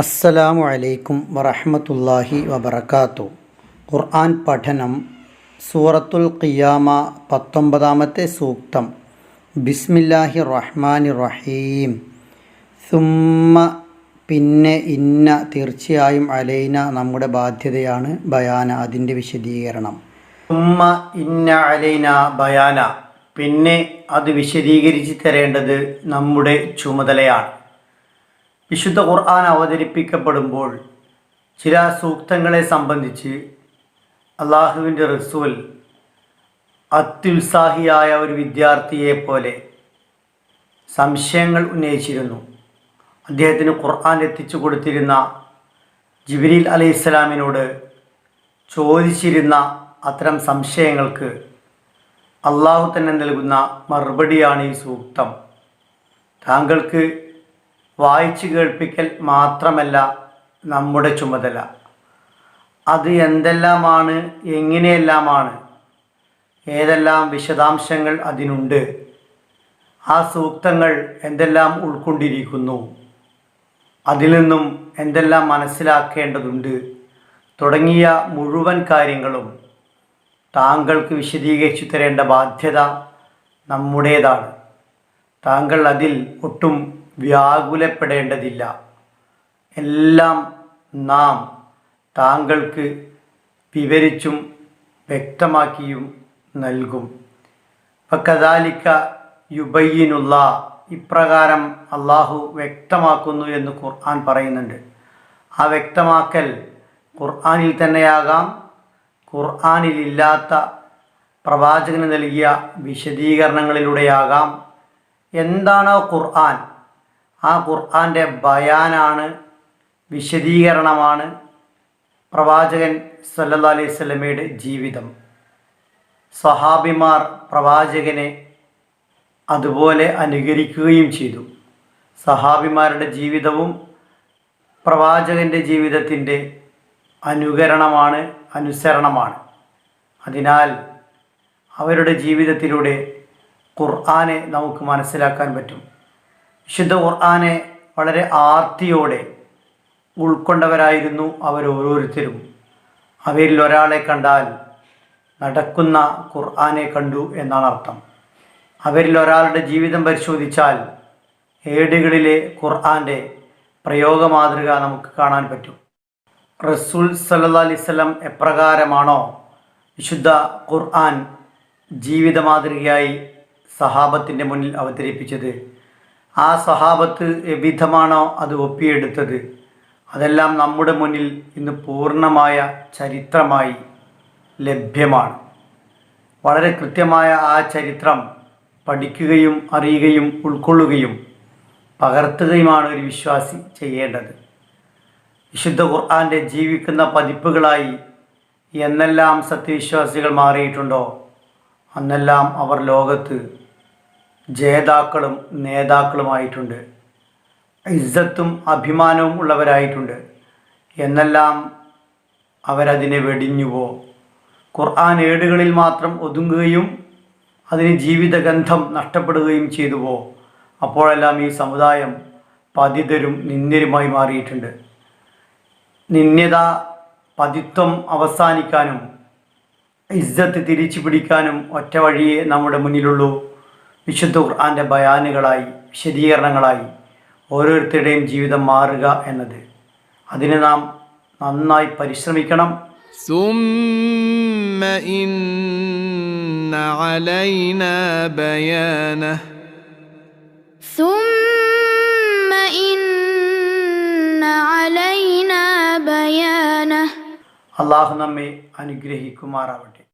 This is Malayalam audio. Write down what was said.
അസ്സലാമു അലൈക്കും വറഹമത്തല്ലാഹി വബർക്കാത്തു ഖുർആൻ പഠനം സൂറത്തുൽ ഖിയാമ പത്തൊമ്പതാമത്തെ സൂക്തം. ബിസ്മില്ലാഹി റഹ്മാനി റഹീം. സുമ്മ പിന്നെ ഇന്ന തീർച്ചയായും അലൈന നമ്മുടെ ബാധ്യതയാണ് ബയാന അതിന്റെ വിശദീകരണം. സുമ്മ ഇന്ന അലൈന ബയാന പിന്നെ അത് വിശദീകരിച്ച് തരേണ്ടത് നമ്മുടെ ചുമതലയാണ്. വിശുദ്ധ ഖുർആൻ അവതരിപ്പിക്കപ്പെടുമ്പോൾ ചില സൂക്തങ്ങളെ സംബന്ധിച്ച് അള്ളാഹുവിന്റെ റസൂൽ അത്യുത്സാഹിയായ ഒരു വിദ്യാർത്ഥിയെ പോലെ സംശയങ്ങൾ ഉന്നയിച്ചിരുന്നു. അദ്ദേഹത്തിന് ഖുർആൻ എത്തിച്ചു കൊടുത്തിരുന്ന ജിബിരിൽ അലൈഹി ഇസ്ലാമിനോട് ചോദിച്ചിരുന്ന അത്തരം സംശയങ്ങൾക്ക് അള്ളാഹു തന്നെ നൽകുന്ന മറുപടിയാണ് ഈ സൂക്തം. താങ്കൾക്ക് വായിച്ചു കേൾപ്പിക്കൽ മാത്രമല്ല നമ്മുടെ ചുമതല. അത് എന്തെല്ലാമാണ് എങ്ങനെയെല്ലാമാണ് ഏതെല്ലാം വിശദാംശങ്ങൾ അതിനുണ്ട് ആ സൂക്തങ്ങൾ എന്തെല്ലാം ഉൾക്കൊണ്ടിരിക്കുന്നു അതിൽ നിന്നും എന്തെല്ലാം മനസ്സിലാക്കേണ്ടതുണ്ട് തുടങ്ങിയ മുഴുവൻ കാര്യങ്ങളും താങ്കൾക്ക് വിശദീകരിച്ചു തരേണ്ട ബാധ്യത നമ്മുടേതാണ്. താങ്കൾ അതിൽ ഒട്ടും വ്യാകുലപ്പെടേണ്ടതില്ല. എല്ലാം നാം താങ്കൾക്ക് വിവരിച്ചും വ്യക്തമാക്കിയും നൽകും. കദാലിക്ക യുബയ്യനുള്ള ഇപ്രകാരം അള്ളാഹു വ്യക്തമാക്കുന്നു എന്ന് ഖുർആൻ പറയുന്നുണ്ട്. ആ വ്യക്തമാക്കൽ ഖുർആനിൽ തന്നെയാകാം. ഖുർആാനിലില്ലാത്ത പ്രവാചകന് നൽകിയ വിശദീകരണങ്ങളിലൂടെയാകാം. എന്താണോ ഖുർആൻ ആ ഖുർആന്റെ ബയാനാണ് വിശദീകരണമാണ് പ്രവാചകൻ സല്ലല്ലാ അലൈഹി സ്വലമയുടെ ജീവിതം. സഹാബിമാർ പ്രവാചകനെ അതുപോലെ അനുകരിക്കുകയും ചെയ്തു. സഹാബിമാരുടെ ജീവിതവും പ്രവാചകന്റെ ജീവിതത്തിന്റെ അനുകരണമാണ് അനുസരണമാണ്. അതിനാൽ അവരുടെ ജീവിതത്തിലൂടെ ഖുർആനെ നമുക്ക് മനസ്സിലാക്കാൻ പറ്റും. വിശുദ്ധ ഖുർആാനെ വളരെ ആർത്തിയോടെ ഉൾക്കൊണ്ടവരായിരുന്നു അവരോരോരുത്തരും. അവരിൽ ഒരാളെ കണ്ടാൽ നടക്കുന്ന ഖുർആാനെ കണ്ടു എന്നാണ് അർത്ഥം. അവരിൽ ഒരാളുടെ ജീവിതം പരിശോധിച്ചാൽ ഏടുകളിലെ ഖുർആാന്റെ പ്രയോഗ മാതൃക നമുക്ക് കാണാൻ പറ്റും. റസൂൽ സല്ലാ അലിസ്ലം എപ്രകാരമാണോ വിശുദ്ധ ഖുർആൻ ജീവിത മാതൃകയായി സഹാബത്തിന്റെ മുന്നിൽ അവതരിപ്പിച്ചത്? ആ സഹാബത്ത് എവിധമാണോ അത് ഒപ്പിയെടുത്തത് അതെല്ലാം നമ്മുടെ മുന്നിൽ ഇന്ന് പൂർണമായ ചരിത്രമായി ലഭ്യമാണ്. വളരെ കൃത്യമായ ആ ചരിത്രം പഠിക്കുകയും അറിയുകയും ഉൾക്കൊള്ളുകയും പകർത്തുകയുമാണ് ഒരു വിശ്വാസി ചെയ്യേണ്ടത്. വിശുദ്ധ ഖുർആാന്റെ ജീവിക്കുന്ന പതിപ്പുകളായി എന്നെല്ലാം സത്യവിശ്വാസികൾ മാറിയിട്ടുണ്ടോ? അന്നെല്ലാം അവർ ലോകത്ത് ജേതാക്കളും നേതാക്കളുമായിട്ടുണ്ട്. ഇസ്സത്തും അഭിമാനവും ഉള്ളവരായിട്ടുണ്ട്. എന്നെല്ലാം അവരതിനെ വെടിഞ്ഞുവോ? ഖുർആൻ ഏടുകളിൽ മാത്രം ഒതുങ്ങുകയും അതിന് ജീവിതഗന്ധം നഷ്ടപ്പെടുകയും ചെയ്തുവോ? അപ്പോഴെല്ലാം ഈ സമുദായം പതിതരും നിന്ദ്യരുമായി മാറിയിട്ടുണ്ട്. നിന്ദ്യത പതിത്വം അവസാനിക്കാനും ഇസ്സത്ത് തിരിച്ചു പിടിക്കാനും ഒറ്റ വഴിയേ നമ്മുടെ മുന്നിലുള്ളൂ. വിശുദ്ധ ഖുർആാന്റെ ബയാനുകളായി വിശദീകരണങ്ങളായി ഓരോരുത്തരുടെയും ജീവിതം മാറുക എന്നത്. അതിന് നാം നന്നായി പരിശ്രമിക്കണം. അള്ളാഹു നമ്മെ അനുഗ്രഹിക്കുമാറാവട്ടെ.